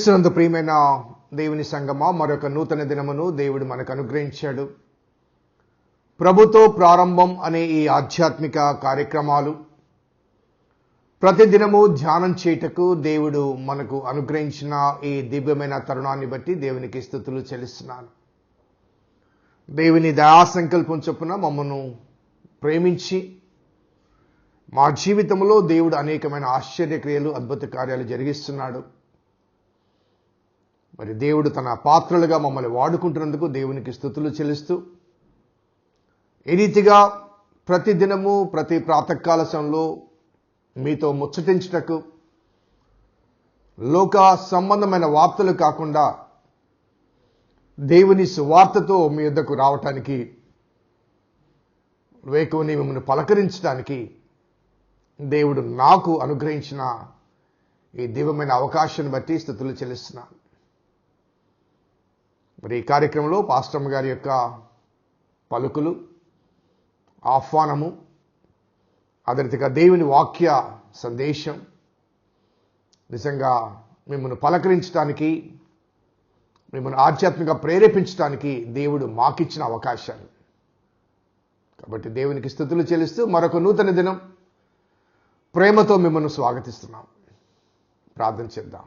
క్రీస్తునందు ప్రియమైన దేవుని సంగమా మరొక నూతన దినమును దేవుడు మనకు అనుగ్రహించాడు. ప్రభుతో ప్రారంభం అనే ఈ ఆధ్యాత్మిక కార్యక్రమాలు ప్రతిదినము ధ్యానం చేయుటకు దేవుడు మనకు అనుగ్రహించిన ఈ దివ్యమైన తరుణాన్ని బట్టి దేవునికి స్థుతులు చెల్లిస్తున్నాను. దేవుని దయా సంకల్పం చొప్పున మమ్మను ప్రేమించి మా జీవితంలో దేవుడు అనేకమైన ఆశ్చర్యక్రియలు అద్భుత కార్యాలు జరిగిస్తున్నాడు. మరి దేవుడు తన పాత్రలుగా మమ్మల్ని వాడుకుంటున్నందుకు దేవునికి స్థుతులు చెల్లిస్తూ ఈ రీతిగా ప్రతి దినము ప్రతి ప్రాతకాల సమయంలో మీతో ముచ్చటించుటకు లోక సంబంధమైన వార్తలు కాకుండా దేవుని సువార్తతో మీ యొద్దకు రావటానికి వేకుని మిమ్మల్ని పలకరించడానికి దేవుడు నాకు అనుగ్రహించిన ఈ దివ్యమైన అవకాశాన్ని బట్టి స్థుతులు చెల్లిస్తున్నాను. మరి ఈ కార్యక్రమంలో పాస్టమ్ గారి యొక్క పలుకులు ఆహ్వానము అదరితిగా దేవుని వాక్య సందేశం నిజంగా మిమ్మల్ని పలకరించడానికి మిమ్మల్ని ఆధ్యాత్మిక ప్రేరేపించడానికి దేవుడు మాకిచ్చిన అవకాశాలు. కాబట్టి దేవునికి స్థుతులు చెల్లిస్తూ మరొక నూతన దినం ప్రేమతో మిమ్మల్ని స్వాగతిస్తున్నాం. ప్రార్థన చేద్దాం.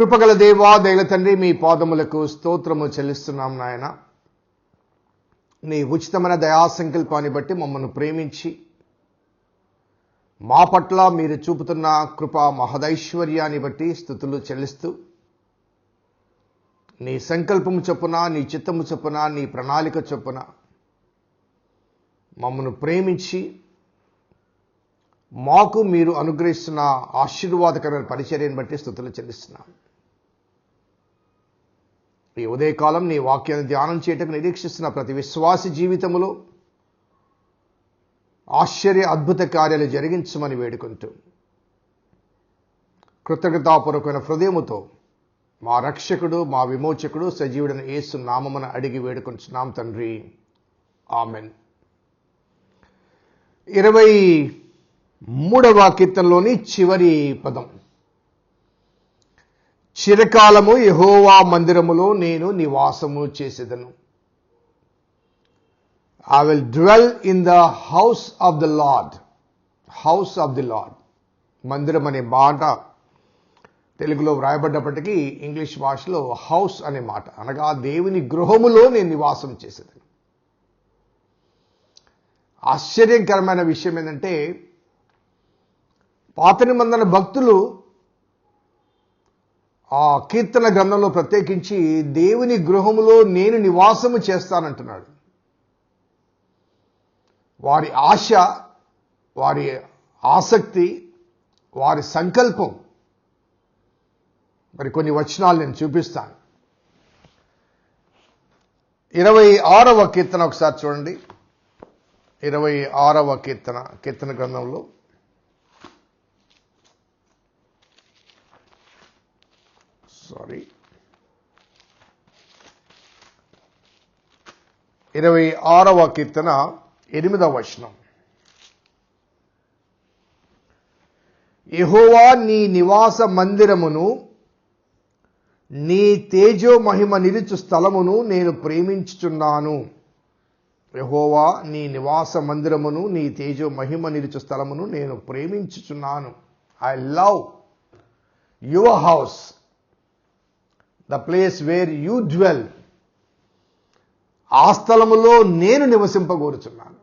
కృపగల దేవా దేవ తండ్రి మీ పాదములకు స్తోత్రము చెల్లిస్తున్నాం నాయన. నీ ఉచితమైన దయా సంకల్పాన్ని బట్టి మమ్మల్ని ప్రేమించి మా పట్ల మీరు చూపుతున్న కృపా మహదైశ్వర్యాన్ని బట్టి స్థుతులు చెల్లిస్తూ నీ సంకల్పము చొప్పున నీ చిత్తము చొప్పున నీ ప్రణాళిక చొప్పున మమ్మను ప్రేమించి మాకు మీరు అనుగ్రహిస్తున్న ఆశీర్వాదకరమైన పరిచర్యను బట్టి స్థుతులు చెల్లిస్తున్నాం. ఈ ఉదయకాలం నీ వాక్యాన్ని ధ్యానం చేయటకు నిరీక్షిస్తున్న ప్రతి విశ్వాసి జీవితంలో ఆశ్చర్య అద్భుత కార్యాలు జరిగించమని వేడుకుంటూ కృతజ్ఞతాపూర్వకమైన హృదయముతో మా రక్షకుడు మా విమోచకుడు సజీవుడని యేసు నామమున అడిగి వేడుకుంటున్నాం తండ్రి. ఆమెన్. ఇరవై మూడవ కీర్తనలోని చివరి పదం. చిరకాలము యహోవా మందిరములో నేను నివాసము చేసేదను. I will dwell in the house of the lord house of the lord మందిరం అనే మాట తెలుగులో వ్రాయబడ్డప్పటికీ ఇంగ్లీష్ భాషలో హౌస్ అనే మాట. అనగా దేవుని గృహములో నేను నివాసం చేసేది ఆశ్చర్యకరమైన విషయం ఏంటంటే పాత నిబంధన భక్తులు ఆ కీర్తన గ్రంథంలో ప్రత్యేకించి దేవుని గృహములో నేను నివాసము చేస్తానంటున్నాడు. వారి ఆశ వారి ఆసక్తి వారి సంకల్పం. మరి కొన్ని వచనాలు నేను చూపిస్తాను. ఇరవై ఆరవ కీర్తన ఒకసారి చూడండి. ఇరవై ఆరవ కీర్తన కీర్తన గ్రంథంలో సారీ. ఇరవై ఆరవ కీర్తన ఎనిమిదవ వచనం. యహోవా నీ నివాస మందిరమును నీ తేజో మహిమ నిలుచు స్థలమును నేను ప్రేమించుచున్నాను. యహోవా నీ నివాస మందిరమును నీ తేజో మహిమ నిలుచు స్థలమును నేను ప్రేమించుచున్నాను. I love your house. The place where you dwell. ఆ స్థలములో నేను నివసింపగోరుచున్నాను.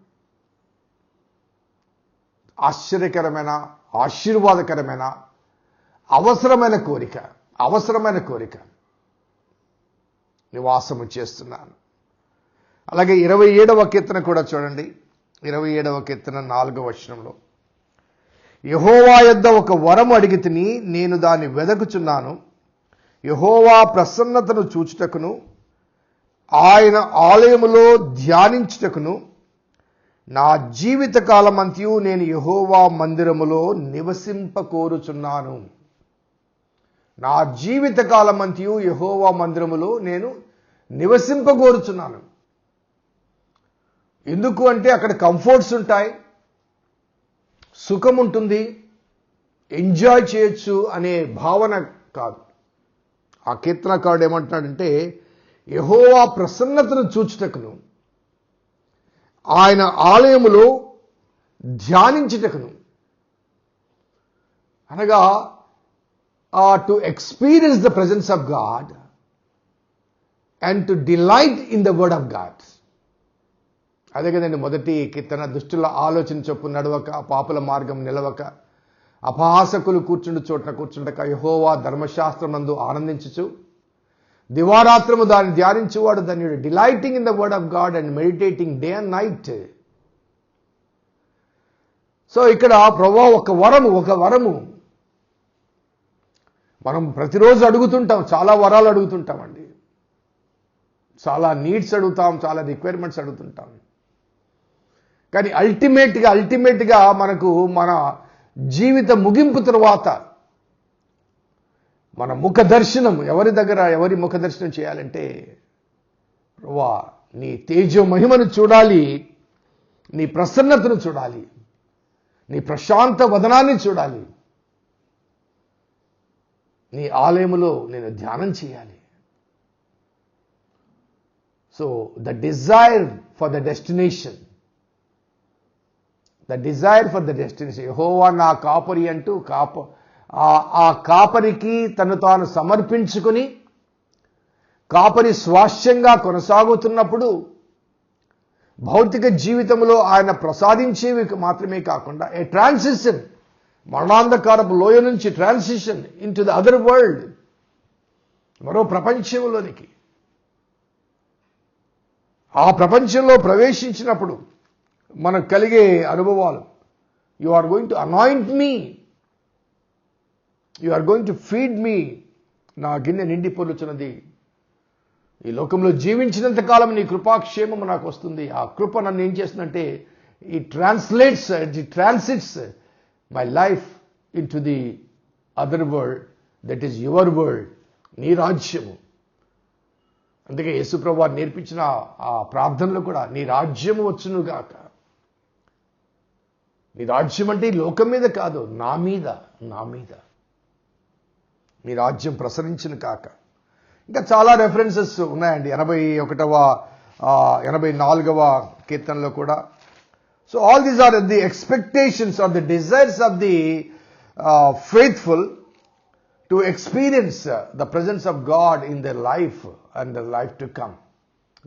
ఆశ్చర్యకరమైన ఆశీర్వాదకరమైన అవసరమైన కోరిక అవసరమైన కోరిక. నివాసము చేస్తున్నాను. అలాగే ఇరవై ఏడవ కీర్తన కూడా చూడండి. ఇరవై ఏడవ కీర్తన నాలుగవ వచనంలో. యహోవా యొద్ద ఒక వరం అడిగి తిని నేను దాన్ని వెదకుచున్నాను. యహోవా ప్రసన్నతను చూచుటకును ఆయన ఆలయములో ధ్యానించుటకును నా జీవిత కాలమంతయు నేను యహోవా మందిరములో నివసింపకోరుచున్నాను. నా జీవిత కాలమంతయు యహోవా మందిరములో నేను నివసింపకోరుచున్నాను. ఎందుకు అంటే అక్కడ కంఫర్ట్స్ ఉంటాయి సుఖం ఉంటుంది ఎంజాయ్ చేయొచ్చు అనే భావన కాదు. ఆ కీర్తనకారుడు ఏమంటున్నాడంటే యహోవా ప్రసన్నతను చూచుటకును ఆయన ఆలయములో ధ్యానించుటకును. అనగా to experience the presence of God and to delight in the word of God అదే కదండి మొదటి కీర్తన దుష్టుల ఆలోచన చొప్పు నడవక పాపుల మార్గం నిలవక అపహాసకులు కూర్చుండు చోట్ల కూర్చుండక యహోవా ధర్మశాస్త్రమందు ఆనందించచ్చు దివారాత్రము దాన్ని ధ్యానించేవాడు ధన్యుడు delighting in the word of God and meditating day and night. So ఇక్కడ ప్రభా ఒక వరము ఒక వరము. మనం ప్రతిరోజు అడుగుతుంటాం చాలా వరాలు అడుగుతుంటామండి. చాలా నీడ్స్ అడుగుతాం చాలా రిక్వైర్మెంట్స్ అడుగుతుంటాం. కానీ అల్టిమేట్గా అల్టిమేట్గా మనకు మన జీవిత ముగింపు తరువాత మన ముఖ దర్శనం ఎవరి దగ్గర ఎవరి ముఖ దర్శనం చేయాలంటే ప్రభా నీ తేజో మహిమను చూడాలి నీ ప్రసన్నతను చూడాలి నీ ప్రశాంత వదనాన్ని చూడాలి నీ ఆలయములో నేను ధ్యానం చేయాలి. So the desire for the destination the desire for the destination యహోవా నా కాపరి అంటూ కాప ఆ- ఆ కాపరికి తను తాను సమర్పించుకుని కాపరి స్వాస్థ్యంగా కొనసాగుతున్నప్పుడు భౌతిక జీవితంలో ఆయన ప్రసాదించేవి మాత్రమే కాకుండా ఏ ట్రాన్సిషన్ మరణాంధకారపు లోయ నుంచి transition into the other world మరో ప్రపంచంలోనికి. ఆ ప్రపంచంలో ప్రవేశించినప్పుడు మనకు కలిగే అనుభవాలు. You are going to anoint me you are going to feed me నా గిన్నె నిండి పొరుచున్నది ఈ లోకంలో జీవించినంత కాలం నీ కృపాక్షేమం నాకు వస్తుంది. ఆ కృప నన్ను ఏం చేస్తుందంటే ఈ translates the transits my life into the other world that is your world నీ రాజ్యము. అందుకే యేసుప్రభు వారు నేర్పించిన ఆ ప్రార్థనలో కూడా నీ రాజ్యము వచ్చును గాక నీ రాజ్యం అంటే ఈ లోకం మీద కాదు నా మీద నా మీద. నీ రాజ్యం ప్రసరించిన కాక. ఇంకా చాలా రెఫరెన్సెస్ ఉన్నాయండి. ఎనభై ఒకటవ ఎనభై నాలుగవ కీర్తనలో కూడా. So all these are the expectations are the desires of the faithful to experience the presence of God in the life and the life to come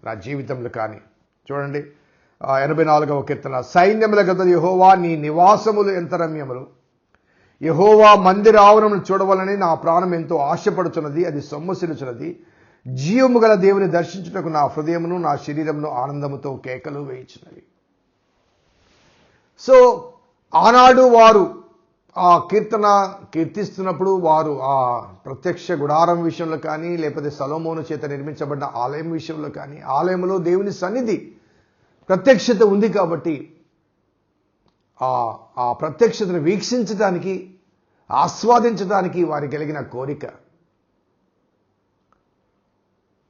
నా జీవితంలో కానీ. చూడండి. ఎనభై నాలుగవ కీర్తన. సైన్యముల గత యహోవా నీ నివాసములు ఎంత రమ్యములు యహోవా మందిర ఆవరణను చూడవాలని నా ప్రాణం ఎంతో ఆశపడుచున్నది అది సొమ్మసిలుచున్నది జీవము గల దేవుని దర్శించుటకు నా హృదయమును నా శరీరమును ఆనందముతో కేకలు వేయించినవి సో ఆనాడు వారు ఆ కీర్తన కీర్తిస్తున్నప్పుడు వారు ఆ ప్రత్యక్ష గుడారం విషయంలో కానీ లేకపోతే సలోమోను చేత నిర్మించబడిన ఆలయం విషయంలో కానీ ఆలయంలో దేవుని సన్నిధి ప్రత్యక్షత ఉంది కాబట్టి ఆ ఆ ప్రత్యక్షతను వీక్షించడానికి ఆస్వాదించడానికి వారి కలిగిన కోరిక.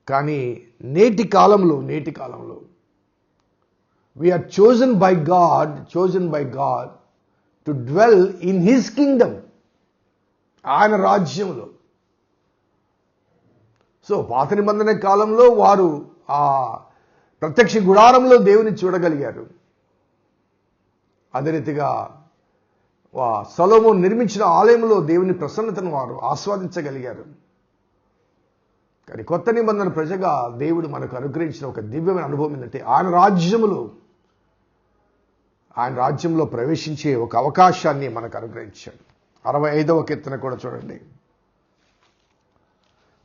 కానీ నేటి కాలంలో నేటి కాలంలో we are chosen by God chosen by God to dwell in his kingdom ఆయన రాజ్యంలో. సో పాత నిబంధన కాలంలో వారు ఆ ప్రత్యక్ష గుడారంలో దేవుని చూడగలిగారు. అదే రీతిగా వా- నిర్మించిన ఆలయంలో దేవుని ప్రసన్నతను వారు ఆస్వాదించగలిగారు. కానీ కొత్త నిబంధన ప్రజగా దేవుడు మనకు అనుగ్రహించిన ఒక దివ్యమైన అనుభవం ఏంటంటే ఆయన రాజ్యములో ఆయన రాజ్యంలో ప్రవేశించే ఒక అవకాశాన్ని మనకు అనుగ్రహించాడు. అరవై ఐదవ కీర్తన కూడా చూడండి.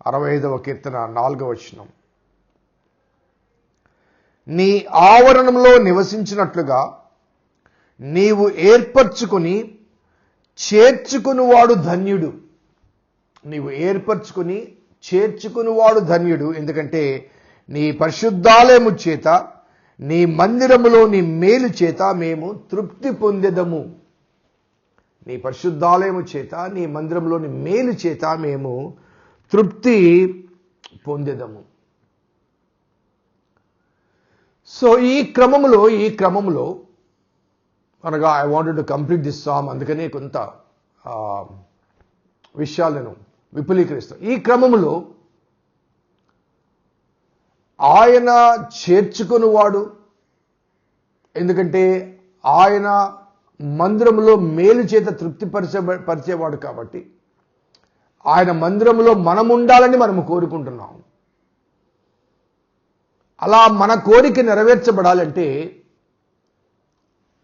అరవై ఐదవ కీర్తన నాలుగవ వచనం. నీ ఆవరణంలో నివసించినట్లుగా నీవు ఏర్పరచుకుని చేర్చుకునివాడు ధన్యుడు. నీవు ఏర్పరచుకుని చేర్చుకునివాడు ధన్యుడు. ఎందుకంటే నీ పరిశుద్ధాలయము చేత నీ మందిరములో నీ మేలు చేత మేము తృప్తి పొందేదము. నీ పరిశుద్ధాలయము చేత నీ మందిరంలోని మేలు చేత మేము తృప్తి పొందేదము. సో ఈ క్రమములో ఈ క్రమములో అనగా I wanted to complete this psalm అందుకనే కొంత విషయాలను విపులీకరిస్తాం ఈ క్రమంలో ఆయన చేర్చుకునివాడు ఎందుకంటే ఆయన మందిరంలో మేలు చేత తృప్తిపరిచే పరిచేవాడు కాబట్టి ఆయన మందిరంలో మనం ఉండాలని మనం కోరుకుంటున్నాం అలా మన కోరిక నెరవేర్చబడాలంటే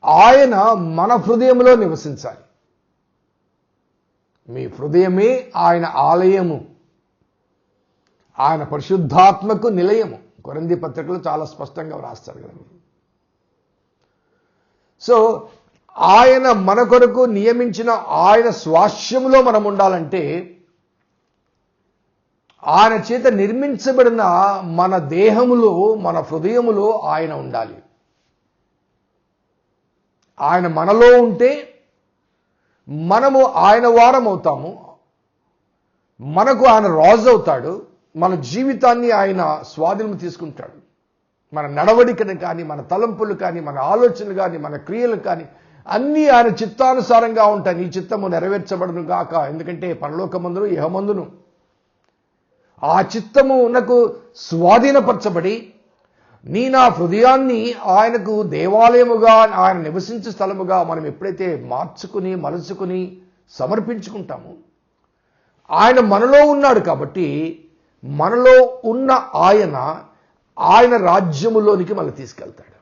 ఆయన మన హృదయంలో నివసించాలి. మీ హృదయమే ఆయన ఆలయము. ఆయన పరిశుద్ధాత్మకు నిలయము. కొరంది పత్రికలో చాలా స్పష్టంగా వ్రాస్తారు కదండి. సో ఆయన మన కొరకు నియమించిన ఆయన స్వాస్యంలో మనం ఉండాలంటే ఆయన చేత నిర్మించబడిన మన దేహములో మన హృదయములో ఆయన ఉండాలి. ఆయన మనలో ఉంటే మనము ఆయన వారం అవుతాము మనకు ఆయన రాజు అవుతాడు మన జీవితాన్ని ఆయన స్వాధీనం తీసుకుంటాడు. మన నడవడికను కానీ మన తలంపులు కానీ మన ఆలోచనలు కానీ మన క్రియలు కానీ అన్నీ ఆయన చిత్తానుసారంగా ఉంటాయి. నీ చిత్తము నెరవేర్చబడను గాక ఎందుకంటే పరలోకమందును ఇహమందును ఆ చిత్తము నాకు స్వాధీనపరచబడి నీ నా హృదయాన్ని ఆయనకు దేవాలయముగా ఆయన నివసించే స్థలముగా మనం ఎప్పుడైతే మార్చుకుని మలుచుకుని సమర్పించుకుంటామో ఆయన మనలో ఉన్నాడు కాబట్టి మనలో ఉన్న ఆయన ఆయన రాజ్యములోనికి మనల్ని తీసుకెళ్తాడు.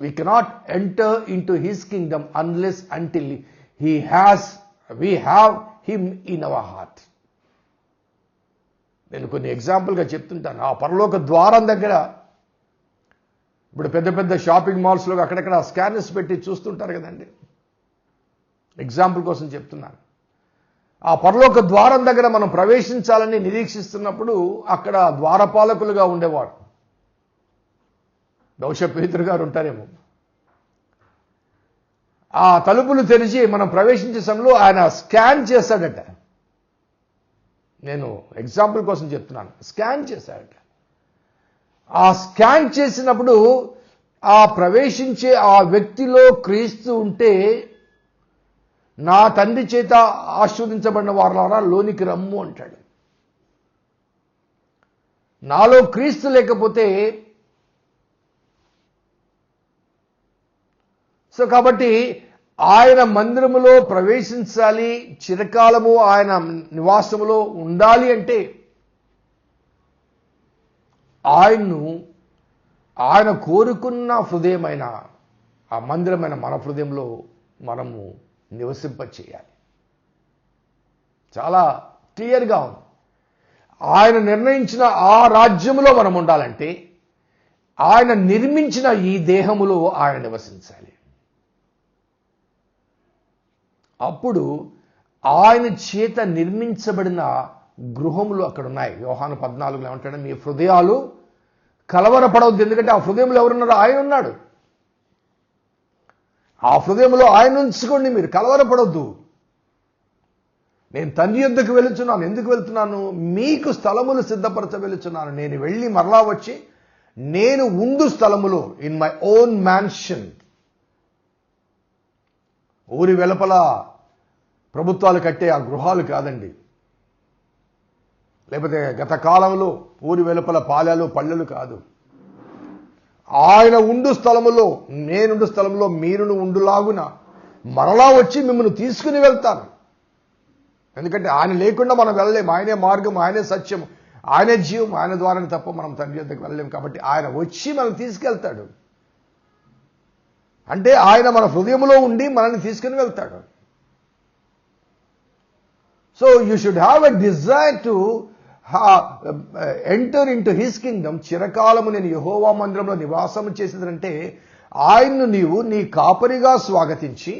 We cannot enter into his kingdom unless until he has we have him in our heart నేను కొన్ని ఎగ్జాంపుల్గా చెప్తుంటాను. ఆ పరలోక ద్వారం దగ్గర ఇప్పుడు పెద్ద పెద్ద షాపింగ్ మాల్స్లో అక్కడక్కడ స్కానర్స్ పెట్టి చూస్తుంటారు కదండి. ఎగ్జాంపుల్ కోసం చెప్తున్నాను. ఆ పరలోక ద్వారం దగ్గర మనం ప్రవేశించాలని నిరీక్షిస్తున్నప్పుడు అక్కడ ద్వారపాలకులుగా ఉండేవాడు బహుశా పేతురు గారు ఉంటారేమో. ఆ తలుపులు తెరిచి మనం ప్రవేశించే సమయంలో ఆయన స్కాన్ చేశాడట. నేను ఎగ్జాంపుల్ కోసం చెప్తున్నాను. స్కాన్ చేశాడట ఆ స్కాన్ చేసినప్పుడు ఆ ప్రవేశించే ఆ వ్యక్తిలో క్రీస్తు ఉంటే నా తండ్రి చేత ఆస్వాదించబడిన వారులారా లోనికి రమ్ము అంటాడు. నాలో క్రీస్తు లేకపోతే సో కాబట్టి ఆయన మందిరములో ప్రవేశించాలి చిరకాలము ఆయన నివాసములో ఉండాలి అంటే ఆయన్ను ఆయన కోరుకున్న హృదయమైన ఆ మందిరమైన మన హృదయంలో మనము నివసింప చేయాలి చాలా క్లియర్గా ఉంది. ఆయన నిర్ణయించిన ఆ రాజ్యములో మనం ఉండాలంటే ఆయన నిర్మించిన ఈ దేహములో ఆయన నివసించాలి. అప్పుడు ఆయన చేత నిర్మించబడిన గృహములు అక్కడ ఉన్నాయి యోహాను పద్నాలుగులో ఏమంటాడు మీ హృదయాలు కలవరపడవద్దు. ఎందుకంటే ఆ హృదయంలో ఎవరున్నారో ఆయన ఉన్నాడు. ఆ హృదయంలో ఆయన ఉంచుకోండి మీరు కలవరపడవద్దు. నేను తండ్రి యొద్దకు వెళుతున్నాను ఎందుకు వెళ్తున్నాను? మీకు స్థలములు సిద్ధపరచ వెళుతున్నాను నేను వెళ్ళి మరలా వచ్చి నేను ఉండు స్థలములు ఇన్ మై ఓన్ మ్యాన్షన్ ఊరి వెలుపల ప్రభుత్వాలు కట్టే ఆ గృహాలు కాదండి. లేకపోతే గత కాలంలో ఊరి వెలుపల పాలెలు పల్లెలు కాదు. ఆయన ఉండు స్థలములో నేనుండు స్థలంలో మీరును ఉండులాగున మరలా వచ్చి మిమ్మల్ని తీసుకుని వెళ్తాను. ఎందుకంటే ఆయన లేకుండా మనం వెళ్ళలేము. ఆయనే మార్గం ఆయనే సత్యం ఆయనే జీవం ఆయన ద్వారానే తప్ప మనం తండ్రి వద్దకు వెళ్ళలేము. కాబట్టి ఆయన వచ్చి మనం తీసుకెళ్తాడు. అంటే ఆయన మన హృదయంలో ఉండి మనల్ని తీసుకుని వెళ్తాడు. So you should have a desire to enter into his kingdom చిరకాలము నేను యహోవా మందిరంలో నివాసము చేసేదంటే ఆయన్ను నీవు నీ కాపరిగా స్వాగతించి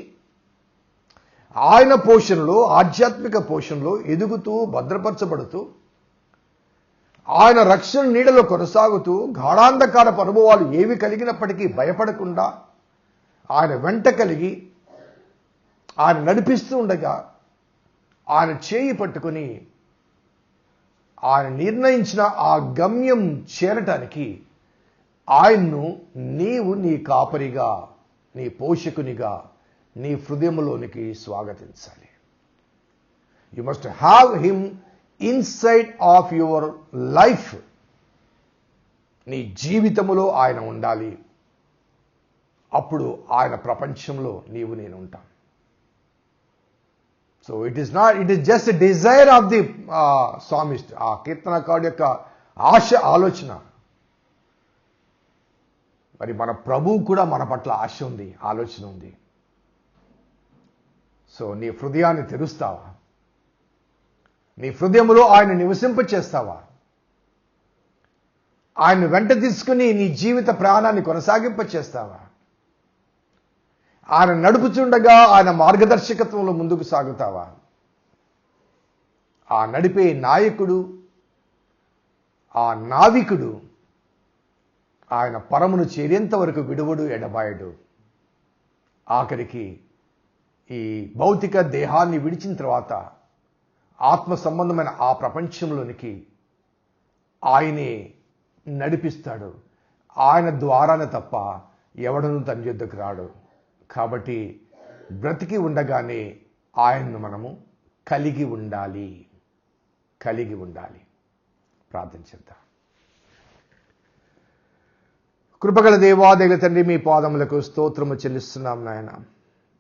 ఆయన పోషణలో ఆధ్యాత్మిక పోషణలో ఎదుగుతూ భద్రపరచబడుతూ ఆయన రక్షణ నీడలో కొనసాగుతూ గాఢాంధకారపు అనుభవాలు ఏవి కలిగినప్పటికీ భయపడకుండా ఆయన వెంట కలిగి ఆయన నడిపిస్తూ ఉండగా ఆయన చేయి పట్టుకుని ఆయన నిర్ణయించిన ఆ గమ్యం చేరటానికి ఆయన్ను నీవు నీ కాపరిగా నీ పోషకునిగా నీ హృదయంలోనికి స్వాగతించాలి. You must have him inside of your life నీ జీవితములో ఆయన ఉండాలి. అప్పుడు ఆయన ప్రపంచంలో నీవు నేను ఉంటాను so it is not it is just desire of the psalmist ఆ కీర్తనకారుడు యొక్క ఆశ ఆలోచన. మరి మన ప్రభువు కూడా మన పట్ల ఆశ ఉంది ఆలోచన ఉంది. సో నీ హృదయాన్ని తెరుస్తావా? నీ హృదయంలో ఆయన నివసింప చేస్తావా? ఆయన వెంట తీసుకుని నీ జీవిత ప్రాణాన్ని కొనసాగింప చేస్తావా? ఆయన నడుపుచుండగా ఆయన మార్గదర్శకత్వంలో ముందుకు సాగుతావా? ఆ నడిపే నాయకుడు ఆ నావికుడు ఆయన పరమును చేరేంత వరకు విడువడు ఎడబాయడు. ఆఖరికి ఈ భౌతిక దేహాన్ని విడిచిన తర్వాత ఆత్మ సంబంధమైన ఆ ప్రపంచంలోనికి ఆయనే నడిపిస్తాడు. ఆయన ద్వారానే తప్ప ఎవడను తన యుద్ధకు రాడు. కాబట్టి బ్రతికి ఉండగానే ఆయన్ను మనము కలిగి ఉండాలి. కలిగి ఉండాలి. ప్రార్థన చేద్దాం. కృపగల దేవాదేగ తండ్రి మీ పాదములకు స్తోత్రము చెల్లిస్తున్నాం నాయన.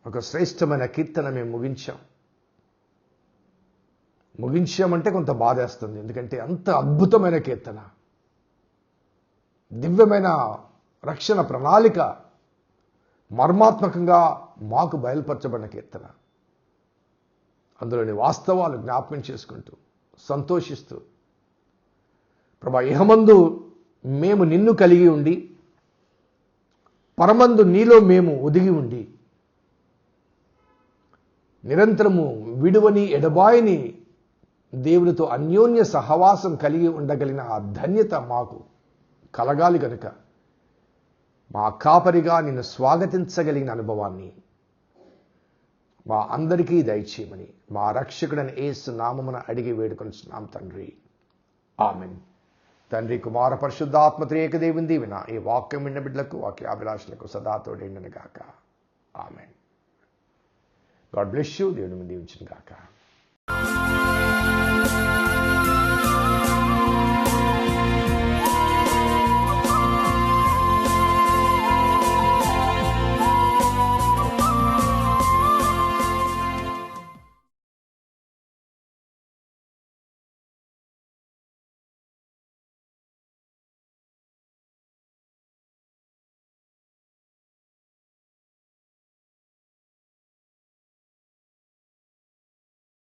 ఒక శ్రేష్టమైన కీర్తన మేము ముగించాం. ముగించామంటే కొంత బాధేస్తుంది. ఎందుకంటే అంత అద్భుతమైన కీర్తన. దివ్యమైన రక్షణ ప్రణాళిక. మర్మాత్మకంగా మాకు బయలుపరచబడిన కీర్తన. అందులోని వాస్తవాలు జ్ఞాపకం చేసుకుంటూ సంతోషిస్తూ ప్రభా ఇహమందు మేము నిన్ను కలిగి ఉండి పరమందు నీలో మేము ఒదిగి ఉండి నిరంతరము విడువని ఎడబాయిని దేవునితో అన్యోన్య సహవాసం కలిగి ఉండగలిగిన ఆ ధన్యత మాకు కలగాలి గనుక. మా కాపరిగా నిన్ను స్వాగతించగలిగిన అనుభవాన్ని. మా అందరికీ దయచేయమని మా రక్షకుడని ఏసు నామమున అడిగి వేడుకొనిచున్నాం తండ్రి. ఆమెన్. తండ్రి కుమార పరిశుద్ధాత్మ త్రియేక దేవుని దీవెన ఈ వాక్యం విన్న బిడ్డలకు వాక్యాభిలాషులకు సదా తోడేండను గాక. ఆమెన్. God bless you. దేవుని దీవించిన గాక.